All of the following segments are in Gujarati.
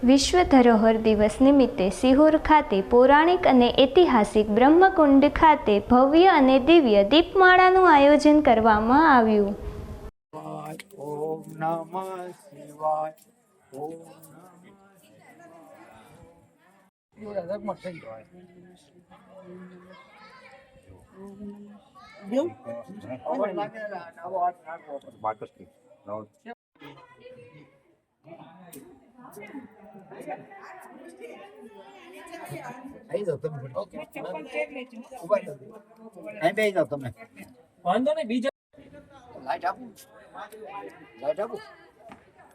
વિશ્વ ધરોહર દિવસ નિમિત્તે સિહોર ખાતે પૌરાણિક અને ઐતિહાસિક બ્રહ્મકુંડ ખાતે ભવ્ય અને દિવ્ય દીપમાળાનું આયોજન કરવામાં આવ્યું. Thank નમઃ શિવાય ઓમ આવી જાઓ તમે ઊભા રહો. અહીં બેસી જાઓ તમે. વાંધો નહીં બીજા લાઈટ આપું? લાઈટ આપું?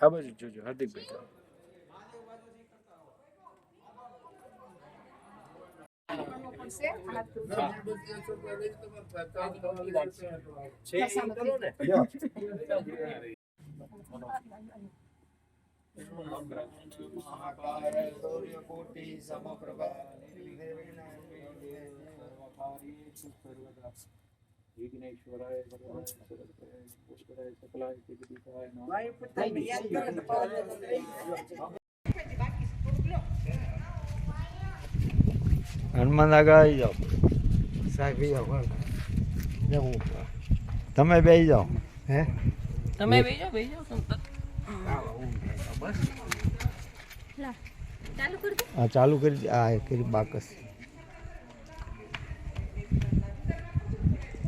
આ બાજુ જોજો હાર્દિકભાઈ મહાકાય સૂર્યકોટી સમપ્રભા નિર્વિઘ્નેન વિઘ્નેશ્વરાય વરદાય સરસ્વતાય પુષ્કરાય સકલાય જગદીશાય નમઃ હનુમાન આગળ આવી જાઓ સાહેબ બી જાઓ જવું તમે બેસી જાઓ હે તમે બેજો બેજો હા ચાલુ કરી દે. હા એ કરી બાકસ.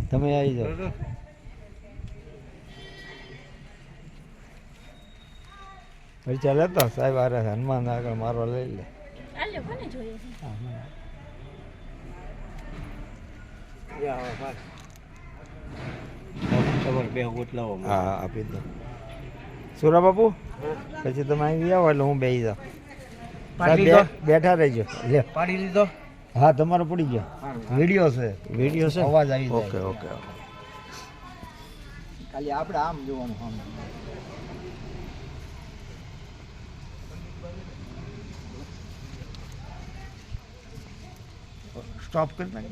તમે આવી જાઓ. પછી ચાલે તો સાહેબ આરે હનુમાન આગળ મારવા લઈ લે. હા હા, આપી દો. સુરા બાપુ? પછી તમે આવી આવો એટલે હું બેસી જાઉં. બેઠા રહેજો. લે. પાડી લીધો. હા તમારો પડી ગયો. વીડિયો છે. વીડિયો છે? અવાજ આવી જાય. ઓકે ઓકે ખાલી આપણે આમ જોવાનું આમ સ્ટોપ કરી નાખ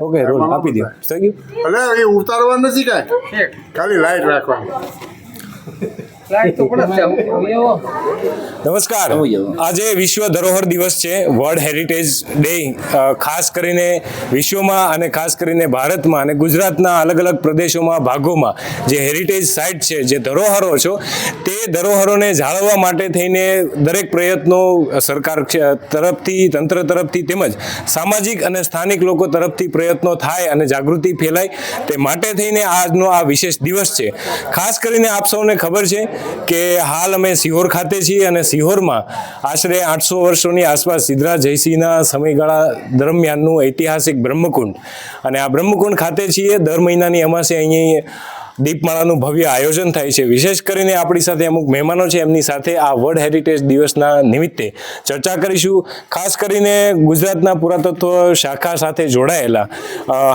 ઓકે રોલ આપી દો. થઈ ગયું અલે એ ઉતારવા નથી કાંઈ. ખાલી લાઈટ રાખવાની. નમસ્કાર. આજે વિશ્વ ધરોહર દિવસ છે વર્લ્ડ હેરિટેજ ડે ખાસ કરીને વિશ્વમાં અને ખાસ કરીને ભારતમાં અને ગુજરાતના અલગ અલગ પ્રદેશોમાં ભાગોમાં જે હેરિટેજ સાઇટ છે જે ધરોહરો છો તે ધરોહરોને જાળવવા માટે થઈને દરેક પ્રયત્નો સરકાર તરફથી તંત્ર તરફથી તેમજ સામાજિક અને સ્થાનિક લોકો તરફથી પ્રયત્નો થાય અને જાગૃતિ ફેલાય તે માટે થઈને આજનો આ વિશેષ દિવસ છે. ખાસ કરીને આપ સૌને ખબર છે કે હાલ અમે સિહોર ખાતે છીએ અને સિહોરમાં આશરે આઠસો વર્ષોની આસપાસ સિદ્ધરાજ જયસિંહના સમયગાળા દરમિયાનનું ઐતિહાસિક બ્રહ્મકુંડ. અને આ બ્રહ્મકુંડ ખાતે છીએ. દર મહિનાની અમાસે અહીં દીપમાળાનું ભવ્ય આયોજન થાય છે. વિશેષ કરીને આપણી સાથે અમુક મહેમાનો છે. એમની સાથે આ વર્લ્ડ હેરિટેજ દિવસના નિમિત્તે ચર્ચા કરીશું. ખાસ કરીને ગુજરાતના પુરાતત્વ શાખા સાથે જોડાયેલા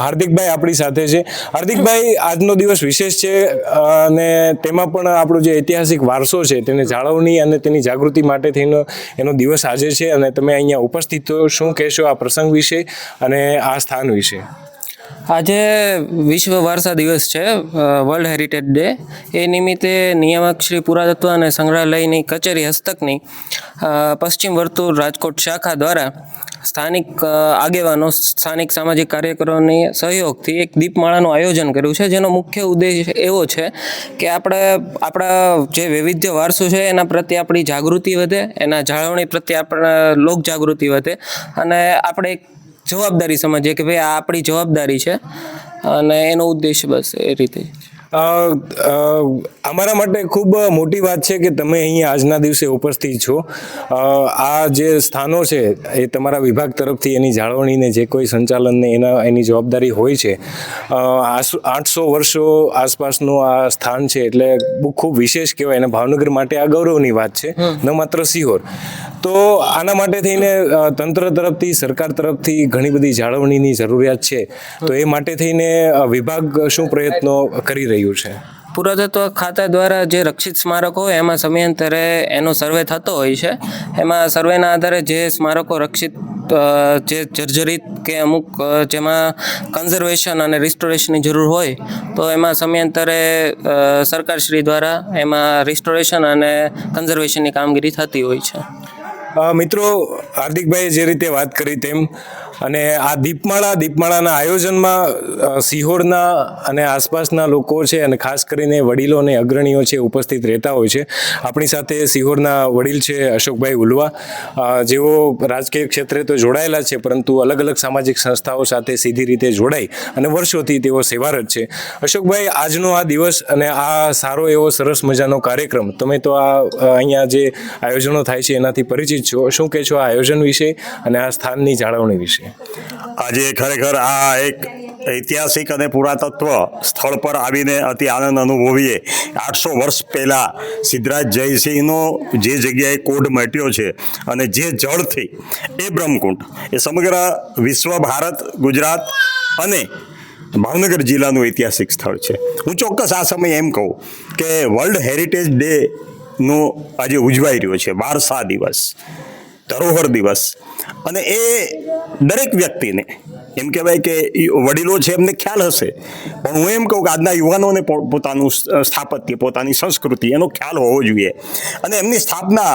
હાર્દિકભાઈ આપણી સાથે છે. હાર્દિકભાઈ, આજનો દિવસ વિશેષ છે અને તેમાં પણ આપણો જે ઐતિહાસિક વારસો છે, તેને જાળવણી અને તેની જાગૃતિ માટે થઈને એનો દિવસ આજે છે. અને તમે અહીંયા ઉપસ્થિત શું કહેશો આ પ્રસંગ વિશે અને આ સ્થાન વિશે? આજે વિશ્વ વારસા દિવસ છે વર્લ્ડ હેરિટેજ ડે. એ નિમિત્તે નિયામક શ્રી પુરાતત્વ અને સંગ્રહાલયની કચેરી હસ્તકની પશ્ચિમ વર્તુળ રાજકોટ શાખા દ્વારા સ્થાનિક આગેવાનો સ્થાનિક સામાજિક કાર્યકરોની સહયોગથી એક દીપમાળાનું આયોજન કર્યું છે, જેનો મુખ્ય ઉદ્દેશ એવો છે કે આપણે, આપણા જે વૈવિધ્ય વારસો છે, એના પ્રત્યે આપણી જાગૃતિ વધે, એના જાળવણી પ્રત્યે આપણા લોક જાગૃતિ વધે અને આપણે એક જવાબદારી સમજીએ કે ભાઈ આ આપણી જવાબદારી છે અને એનો ઉદ્દેશ બસ એ રીતે અમારા માટે ખૂબ મોટી વાત છે કે તમે અહીંયા આજના દિવસે ઉપસ્થિત છો. આ જે સ્થાનો છે એ તમારા વિભાગ તરફથી એની જાળવણીને જે કોઈ સંચાલનને એના એની જવાબદારી હોય છે આઠસો વર્ષો આસપાસનું આ સ્થાન છે એટલે બહુ ખૂબ વિશેષ કહેવાય. અને ભાવનગર માટે આ ગૌરવની વાત છે ન માત્ર સિહોર તો આના માટે થઈને તંત્ર તરફથી સરકાર તરફથી ઘણી બધી જાળવણીની જરૂરિયાત છે. તો એ માટે થઈને વિભાગ શું પ્રયત્નો કરી રહ્યું છે? પુરાતત્વ ખાતા દ્વારા જે રક્ષિત સ્મારકો હોય, એમાં સમયાંતરે એનો સર્વે થતો હોય છે. એમાં સર્વેના આધારે જે સ્મારકો રક્ષિત જે જર્જરિત કે અમુક જેમાં કન્ઝર્વેશન અને રિસ્ટોરેશનની જરૂર હોય, તો એમાં સમયાંતરે સરકારશ્રી દ્વારા એમાં રિસ્ટોરેશન અને કન્ઝર્વેશનની કામગીરી થતી હોય છે. મિત્રો, હાર્દિકભાઈએ જે રીતે વાત કરી તેમ, અને આ દીપમાળા, દીપમાળાના આયોજનમાં સિહોરના અને આસપાસના લોકો છે અને ખાસ કરીને વડીલો અને અગ્રણીઓ છે ઉપસ્થિત રહેતા હોય છે. આપણી સાથે સિહોરના વડીલ છે અશોકભાઈ ઉલવા જેઓ રાજકીય ક્ષેત્રે તો જોડાયેલા છે, પરંતુ અલગ અલગ સામાજિક સંસ્થાઓ સાથે સીધી રીતે જોડાઈ અને વર્ષોથી તેઓ સેવારત છે. અશોકભાઈ, આજનો આ દિવસ અને આ સારો એવો સરસ મજાનો કાર્યક્રમ, તમે તો આ અહીંયા જે આયોજનો થાય છે, એનાથી પરિચિત છો શું કહેશો આ આયોજન વિશે અને આ સ્થાનની જાળવણી વિશે? આજે ખરેખર આ એક ઐતિહાસિક અને પુરાતત્વ સ્થળ પર આવીને અતિ આનંદ અનુભવીએ. આઠસો વર્ષ પહેલાં સિદ્ધરાજ જયસિંહનો જે જગ્યાએ કોડ મટ્યો છે અને જે જળથી એ બ્રહ્મકુંડ, એ સમગ્ર વિશ્વ ભારત, ગુજરાત અને ભાવનગર જિલ્લાનું ઐતિહાસિક સ્થળ છે. હું ચોક્કસ આ સમયે એમ કહું કે વર્લ્ડ હેરિટેજ ડે નો આજે ઉજવાઈ રહ્યો છે વારસા દિવસ ધરોહર દિવસ. અને એ દરેક વ્યક્તિને એમ કહેવાય કે વડીલો છે, એમને ખ્યાલ હશે. પણ હું એમ કહું કે આજના યુવાનોને પોતાનું સ્થાપત્ય, પોતાની સંસ્કૃતિ, એનો ખ્યાલ હોવો જોઈએ. અને એમની સ્થાપના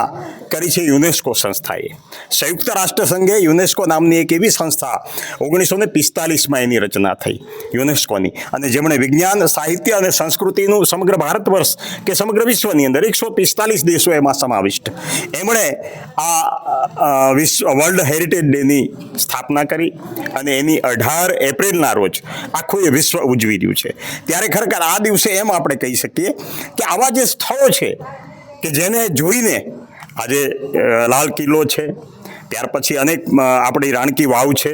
કરી છે યુનેસ્કો સંસ્થાએ. સંયુક્ત રાષ્ટ્ર સંઘે યુનેસ્કો નામની એક એવી સંસ્થા ઓગણીસો ને પિસ્તાલીસમાં એની રચના થઈ, યુનેસ્કોની. અને જેમણે વિજ્ઞાન, સાહિત્ય અને સંસ્કૃતિનું સમગ્ર ભારત વર્ષ કે સમગ્ર વિશ્વની અંદર એકસો પિસ્તાલીસ દેશો એમાં સમાવિષ્ટ. એમણે આ વિશ્વ, વર્લ્ડ હેરિટેજ ડેની સ્થાપના કરી અને એની અઢાર એપ્રિલના રોજ આખું એ વિશ્વ ઉજવી રહ્યું છે. ત્યારે ખરેખર આ દિવસે એમ આપણે કહી શકીએ કે આવા જે સ્થળો છે કે જેને જોઈને આજે લાલ કિલ્લો છે ત્યાર પછી અનેક આપણી રાણકી વાવ છે,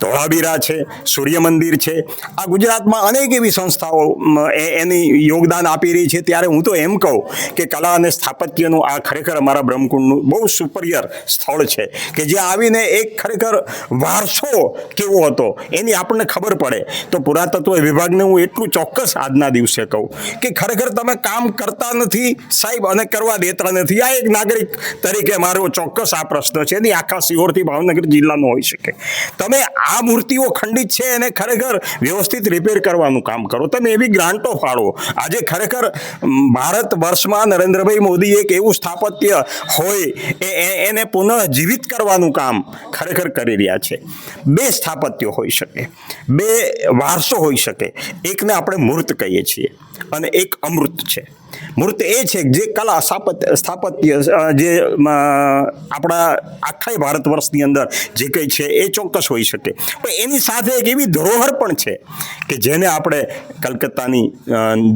ધોળાવીરા છે સૂર્ય મંદિર છે. આ ગુજરાતમાં અનેક એવી સંસ્થાઓ એની યોગદાન આપી રહી છે. ત્યારે હું તો એમ કહું કે કલા અને સ્થાપત્યનું આ ખરેખર અમારા બ્રહ્મકુંડનું બહુ સુપરિયર સ્થળ છે કે જે આવીને એક ખરેખર વારસો કેવો હતો એની આપણને ખબર પડે. તો પુરાતત્વ વિભાગને હું એટલું ચોક્કસ આજના દિવસે કહું કે ખરેખર તમે કામ કરતા નથી સાહેબ અને કરવા દેતા નથી. આ એક નાગરિક તરીકે મારો ચોક્કસ આ પ્રશ્ન છે. એની આખા સિહોરથી ભાવનગર જિલ્લાનો હોઈ શકે. તમે આ મૂર્તિઓ ખંડિત છે એને ખરેખર વ્યવસ્થિત રિપેર કરવાનું કામ કરો. તમે એવી ગ્રાન્ટો ફાળો આજે ખરેખર ભારત વર્ષમાં નરેન્દ્રભાઈ મોદી એક એવું સ્થાપત્ય હોય એને પુનઃ જીવિત કરવાનું કામ ખરેખર કરી રહ્યા છે. બે સ્થાપત્યો હોઈ શકે. બે વારસો હોઈ શકે. એકને આપણે મૂર્ત કહીએ છીએ અને એક અમૃત છે. મૂર્ત એ છે જે કલા સ્થાપત્ય સ્થાપત્ય જે આપણા આખા ભારત વર્ષની અંદર જે કંઈ છે એ ચોક્કસ હોઈ શકે. પણ એની સાથે એક એવી ધરોહર પણ છે કે જેને આપણે કલકત્તાની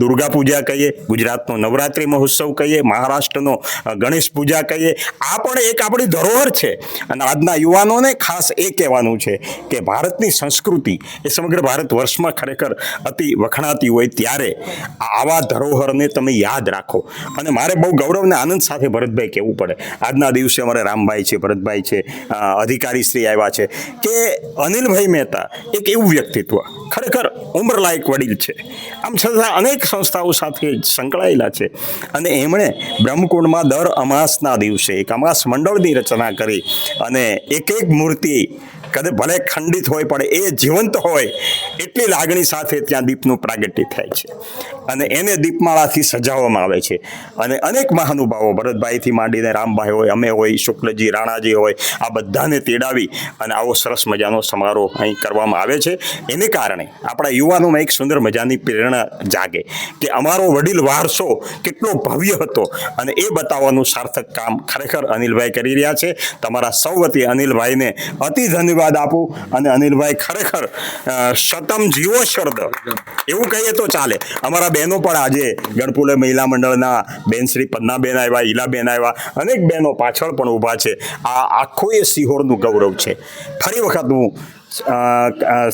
દુર્ગા પૂજા કહીએ, ગુજરાતનો નવરાત્રિ મહોત્સવ કહીએ, મહારાષ્ટ્રનો ગણેશ પૂજા કહીએ, આ પણ એક આપણી ધરોહર છે. અને આજના યુવાનોને ખાસ એ કહેવાનું છે કે ભારતની સંસ્કૃતિ એ સમગ્ર ભારત વર્ષમાં ખરેખર અતિ વખણાતી હોય ત્યારે આવા ધરોહરને તમે યાદ રાખો. અને મારે બહુ ગૌરવ અને આનંદ સાથે ભરતભાઈ કહેવું પડે. આજના દિવસે અમારે રામભાઈ છે, ભરતભાઈ છે અ, અધિકારી શ્રી આવ્યા છે કે અનિલભાઈ મહેતા એક એવું વ્યક્તિત્વ ખરેખર ઉંમરલાયક વડીલ છે. આમ છતાં અનેક સંસ્થાઓ સાથે સંકળાયેલા છે અને એમણે બ્રહ્મકુંડમાં દર અમાસના દિવસે એક અમાસ મંડળની રચના કરી અને એક એક મૂર્તિ કદે ભલે ખંડિત હોય પણ એ જીવંત હોય એટલી લાગણી સાથે ત્યાં દીપનું પ્રાગટ્ય થાય છે. અને એને દીપમાળાથી સજાવવામાં આવે છે. અને અનેક મહાનુભાવો ભરતભાઈથી માંડીને રામભાઈ હોય અમે હોય શુક્લજી રાણાજી હોય આ બધાને તેડાવી અને આવો સરસ મજાનો સમારોહ અહીં કરવામાં આવે છે. એને કારણે આપણા યુવાનોમાં એક સુંદર મજાની પ્રેરણા જાગે કે અમારો વડીલ વારસો કેટલો ભવ્ય હતો અને એ બતાવવાનું સાર્થક કામ ખરેખર અનિલભાઈ કરી રહ્યા છે. તમારા સૌ વતી અનિલભાઈને અતિ ધન્યવાદ આપું અને અનિલભાઈ ખરેખર શતમ જીવો શરદ. એવું કહીએ તો ચાલે. અમારા બહેનો પણ આજે ગણપુલે મહિલા મંડળના બેન શ્રી પન્નાબેન આવ્યા, ઈલાબેન આવ્યા, અનેક બહેનો પાછળ પણ ઊભા છે. આ એ સિહોરનું ગૌરવ છે. ફરી વખત હું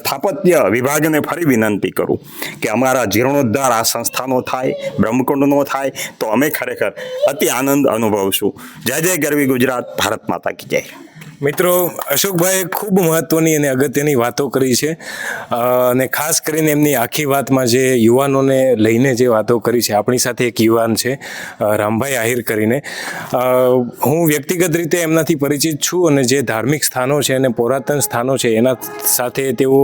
સ્થાપત્ય વિભાગને ફરી વિનંતી કરું કે અમારા જીર્ણોદ્ધાર આ સંસ્થાનો થાય, બ્રહ્મકુંડનો થાય, તો અમે ખરેખર અતિ આનંદ અનુભવશું. જય જય ગરવી ગુજરાત, ભારત માતા કી જય. મિત્રો, અશોકભાઈએ ખૂબ મહત્વની અને અગત્યની વાતો કરી છે. અને ખાસ કરીને એમની આખી વાતમાં જે યુવાનોને લઈને જે વાતો કરી છે, આપણી સાથે એક યુવાન છે રામભાઈ આહિર કરીને. હું વ્યક્તિગત રીતે એમનાથી પરિચિત છું અને જે ધાર્મિક સ્થાનો છે અને પુરાતન સ્થાનો છે, એના સાથે તેઓ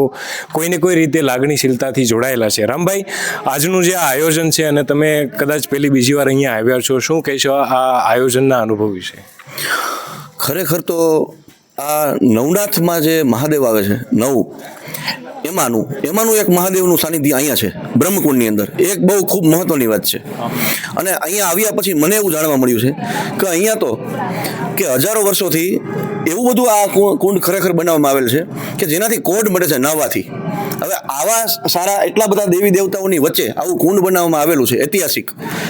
કોઈને કોઈ રીતે લાગણીશીલતાથી જોડાયેલા છે. રામભાઈ, આજનું જે આ આયોજન છે અને તમે કદાચ પહેલી બીજી વાર અહીંયા આવ્યા છો, શું કહેશો આ આયોજનના અનુભવ વિશે? ખરેખર તો આ નવનાથમાં જે મહાદેવ આવે છે નવ એમાંનું એમાંનું એક મહાદેવનું સાનિધ્ય અહીંયા છે, બ્રહ્મકુંડની અંદર. એક બહુ ખૂબ મહત્વની વાત છે. અને અહીંયા આવ્યા પછી મને એવું જાણવા મળ્યું છે કે અહીંયા તો કે હજારો વર્ષોથી એવું બધું આ કુંડ ખરેખર બનાવવામાં આવેલ છે કે જેનાથી કોડ મળે છે નાહવાથી. હવે આવા સારા એટલા બધા દેવી દેવતાઓની વચ્ચે આવું કુંડ બનાવવામાં આવેલું છે, ઐતિહાસિક.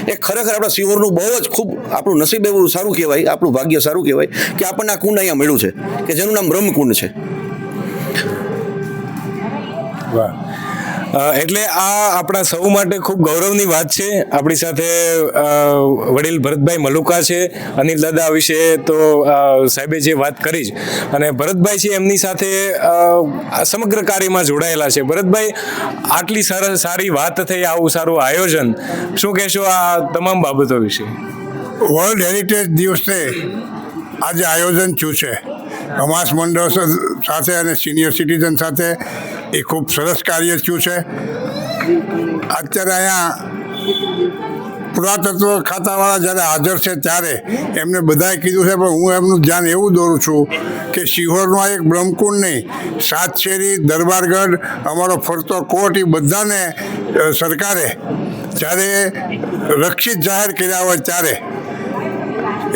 એ ખરેખર આપણા સિહોરનું બહુ જ ખૂબ આપણું નસીબ એવું સારું કહેવાય, આપણું ભાગ્ય સારું કહેવાય કે આપણને આ કુંડ અહીંયા મળ્યું છે, કે જેનું નામ બ્રહ્મકુંડ છે. એટલે આ આપણા સૌ માટે ખૂબ ગૌરવની વાત છે. આપણી સાથે વડીલ ભરતભાઈ મલુકા છે, અનિલ દાદા વિશે તો સાહેબે જે વાત કરી જ. અને ભરતભાઈ છે એમની સાથે સમગ્ર કાર્યમાં જોડાયેલા છે. ભરતભાઈ, આટલી સરસ સારી વાત થઈ, આવું સારું આયોજન. શું કહેશો આ તમામ બાબતો વિશે? વર્લ્ડ હેરિટેજ દિવસે આજે આયોજન થયું છે. અમાસ મંડળ સાથે અને સિનિયર સિટીઝન સાથે એ ખૂબ સરસ કાર્ય થયું છે. અત્યારે અહીંયા પુરાતત્વ ખાતાવાળા જ્યારે હાજર છે ત્યારે એમને બધાએ કીધું છે, પણ હું એમનું ધ્યાન એવું દોરું છું કે શિહોરનો આ એક બ્રહ્મકુંડ નહીં સાત શેરી દરબારગઢ, અમારો ફરતો કોટ એ બધાને સરકારે જ્યારે રક્ષિત જાહેર કર્યા હોય ત્યારે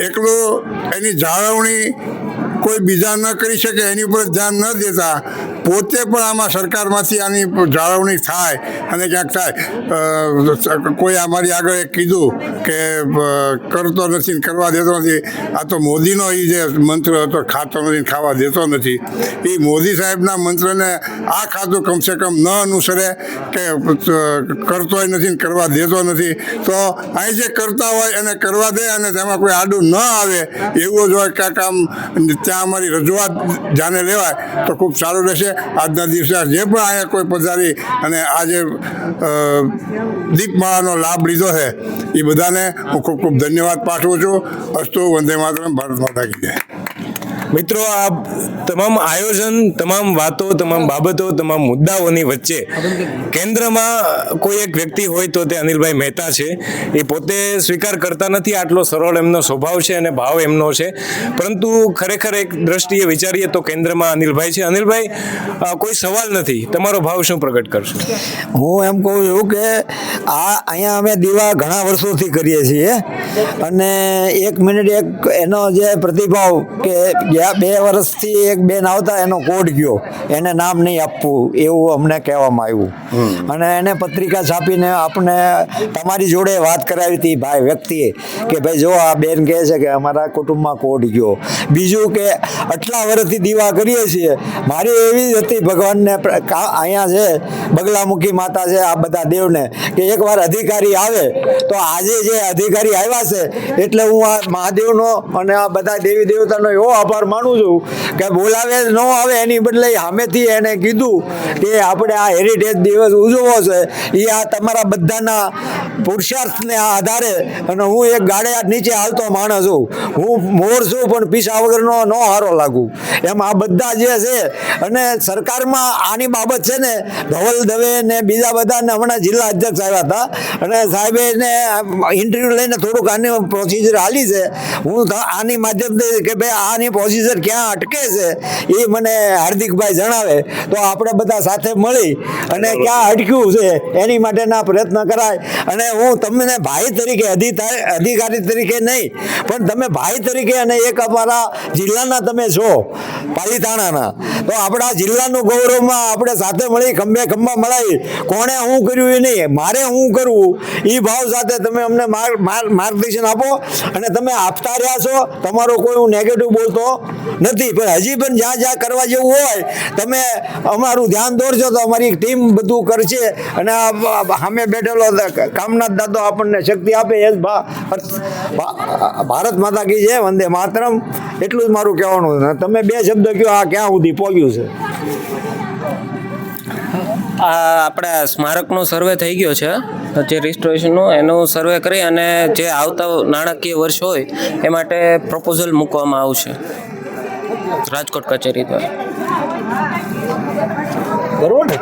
એકલું એની જાળવણી કોઈ બીજા ન કરી શકે, એની ઉપર ધ્યાન ન દેતા પોતે પણ આમાં સરકારમાંથી આની જાળવણી થાય અને ક્યાંક થાય. કોઈ અમારી આગળ એક કીધું કે કરતો નથી કરવા દેતો નથી. આ તો મોદીનો એ જે મંત્ર હતો, ખાતો નથી ખાવા દેતો નથી. એ મોદી સાહેબના મંત્રને આ ખાતું કમસે કમ ન અનુસરે કે કરતો કરતોય નથી કરવા દેતો નથી. તો અહીં જે કરતા હોય એને કરવા દે અને તેમાં કોઈ આડું ન આવે એવું જ હોય કાંક આમ, ત્યાં અમારી રજૂઆત જાને લેવાય તો ખૂબ સારું રહેશે. આજના દિવસે જે પણ અહીંયા કોઈ પધારી અને આજે દીપમાળાનો લાભ લીધો છે, એ બધાને હું ખૂબ ખૂબ ધન્યવાદ પાઠવું છું. અસ્તુ વંદે માતરમ. ભારત માતા કી જય. મિત્રો, આ તમામ આયોજન, તમામ વાતો, તમામ બાબતો, તમામ મુદ્દાઓની વચ્ચે કેન્દ્રમાં કોઈ એક વ્યક્તિ હોય તો તે અનિલભાઈ મહેતા છે. એ પોતે સ્વીકાર કરતા નથી, આટલો સરળ એમનો સ્વભાવ છે અને ભાવ એમનો છે. પરંતુ ખરેખર એક દ્રષ્ટિએ વિચારીએ તો કેન્દ્રમાં અનિલભાઈ છે. અનિલભાઈ કોઈ સવાલ નથી. તમારો ભાવ શું પ્રગટ કરશો? હું એમ કહું છું કે આ અહીંયા અમે દીવા ઘણા વર્ષોથી કરીએ છીએ. અને એક મિનિટ એક એનો જે પ્રતિભાવ કે ગયા બે વર્ષથી એક બેન આવતા એનો કોડ ગયો. એને નામ નહીં આપવું એવું અમને કહેવામાં આવ્યું. અને એને પત્રિકા છાપીને આપણે તમારી જોડે વાત કરાવી હતી ભાઈ વ્યક્તિએ કે ભાઈ જો આ બેન કહે છે કે અમારા કુટુંબમાં કોડ ગયો. બીજું કે આટલા વર્ષથી દીવા કરીએ છીએ મારી એવી જ હતી ભગવાનને અહીંયા છે બગલામુખી માતા છે આ બધા દેવને કે એકવાર અધિકારી આવે તો આજે જે અધિકારી આવ્યા છે એટલે હું આ મહાદેવનો અને આ બધા દેવી દેવતાનો એવો આભાર માનું છું કે બોલાવે ન આવે એની બદલે સામેથી એને કીધું કે આપણે આ હેરિટેજ દિવસ ઉજવવો છે. એ આ તમારા બધાના પુરુષાર્થને આધારે અને હું એક ગાડે નીચે હાલતો માણસ છું. હું મોર છું પણ પીસા વગરનો ન હારો લાગુ. એમ આ બધા જે છે અને સરકારમાં આની બાબત છે ને, ધવલ દવે ને બીજા બધાને હમણાં જિલ્લા અધ્યક્ષ આવ્યા હતા. અને સાહેબે એને ઇન્ટરવ્યુ લઈને થોડુંક આની પ્રોસિજર હાલી છે. હું આની માધ્યમથી કે ભાઈ આની પ્રોસિજર પ્રોસિજર ક્યાં અટકે છે એ મને હાર્દિકભાઈ જણાવે. તો આપણે બધા સાથે મળી અને ક્યાં અટક્યું છે એની માટેના પ્રયત્ન કરાય. અને હું તમને ભાઈ તરીકે અધિકાર તરીકે નહીં પણ તમે ભાઈ તરીકે અને એક અમારા જિલ્લાના તમે છો પાલીતાણાના. તો આપણા જિલ્લાનું ગૌરવમાં આપણે સાથે મળી ખંભે ખંભા મળાવી. કોણે હું કર્યું એ નહીં મારે હું કરવું એ ભાવ સાથે તમે અમને માર્ગ- માર્ગ- માર્ગદર્શન આપો. અને તમે આપતા રહ્યા છો તમારો કોઈ હું નેગેટિવ બોલતો નથી, પણ હજી પણ જ્યાં જ્યાં કરવા જેવું હોય, તમે અમારું ધ્યાન દોરશો તો અમારી ટીમ બધું કરશે અને સામે બેઠેલો કામનાથ દાદો આપણને શક્તિ આપે એ જ ભારત માતા કી છે વંદે માતરમ. એટલું જ મારું કહેવાનું તમે બે શબ્દ કહો આ ક્યાં સુધી પહોંચ્યું છે? આ આપણે સ્મારકનો સર્વે થઈ ગયો છે. જે રિસ્ટોરેશનનો એનું સર્વે કરી અને જે આવતા નાણાકીય વર્ષ હોય, એ માટે પ્રપોઝલ મૂકવામાં આવશે. રાજકોટ કચેરી દ્વારા બરોબર ને?